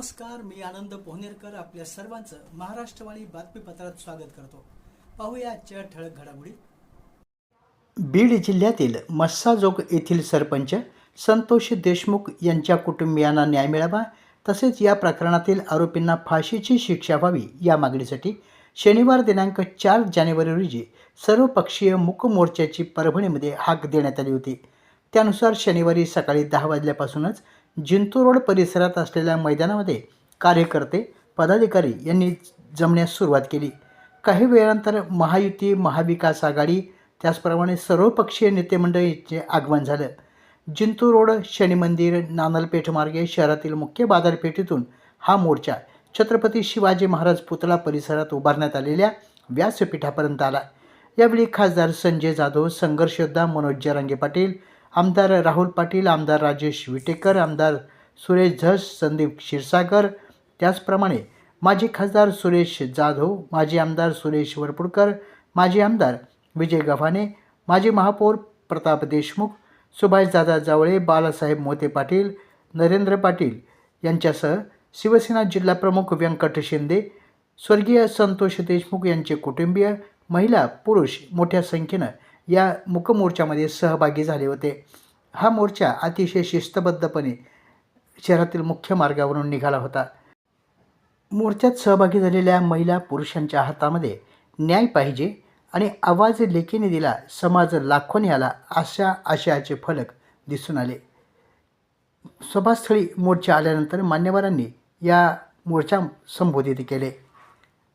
नमस्कार मी आनंद पोहनेरकर आपल्या सर्वांचं महाराष्ट्रवाणी बातमीपत्रात स्वागत करतो. पाहूया आजच्या ठळक घडामोडी. बीड जिल्ह्यातील मस्साजोग येथील सरपंच संतोष देशमुख यांच्या कुटुंबियांना न्याय मिळावा तसेच या प्रकरणातील आरोपींना फाशीची शिक्षा व्हावी या मागणीसाठी शनिवार दिनांक चार जानेवारी रोजी सर्वपक्षीय मूक मोर्चाची परभणीमध्ये हाक देण्यात आली होती. त्यानुसार शनिवारी सकाळी दहा वाजल्यापासूनच जिंतूर रोड परिसरात असलेल्या मैदानामध्ये कार्यकर्ते पदाधिकारी यांनी जमण्यास सुरुवात केली. काही वेळानंतर महायुती महाविकास आघाडी त्याचप्रमाणे सर्वपक्षीय नेतेमंडळीचे आगमन झालं. जिंतूर रोड शनी मंदिर नानलपेठ मार्गे शहरातील मुख्य बाजारपेठेतून हा मोर्चा छत्रपती शिवाजी महाराज पुतळा परिसरात उभारण्यात आलेल्या व्यासपीठापर्यंत आला. यावेळी खासदार संजय जाधव संघर्षयोद्धा मनोज जरांगे पाटील आमदार राहुल पाटील आमदार राजेश विटेकर आमदार सुरेश झस संदीप क्षीरसागर. त्याचप्रमाणे माजी खासदार सुरेश जाधव माजी आमदार सुरेश वरपुडकर माजी आमदार विजय गव्हाणे माजी महापौर प्रताप देशमुख सुभाषदादा जावळे बालासाहेब मोते पाटील नरेंद्र पाटील यांच्यासह शिवसेना जिल्हाप्रमुख व्यंकट शिंदे स्वर्गीय संतोष देशमुख यांचे कुटुंबीय महिला पुरुष मोठ्या संख्येनं या मुकमोर्चामध्ये सहभागी झाले होते. हा मोर्चा अतिशय शिस्तबद्धपणे शहरातील मुख्य मार्गावरून निघाला होता. मोर्चात सहभागी झालेल्या महिला पुरुषांच्या हातामध्ये न्याय पाहिजे आणि आवाज लेखीने दिला समाज लाखोने आला अशा आशयाचे फलक दिसून आले. सभास्थळी मोर्चा आल्यानंतर मान्यवरांनी या मोर्चा संबोधित केले.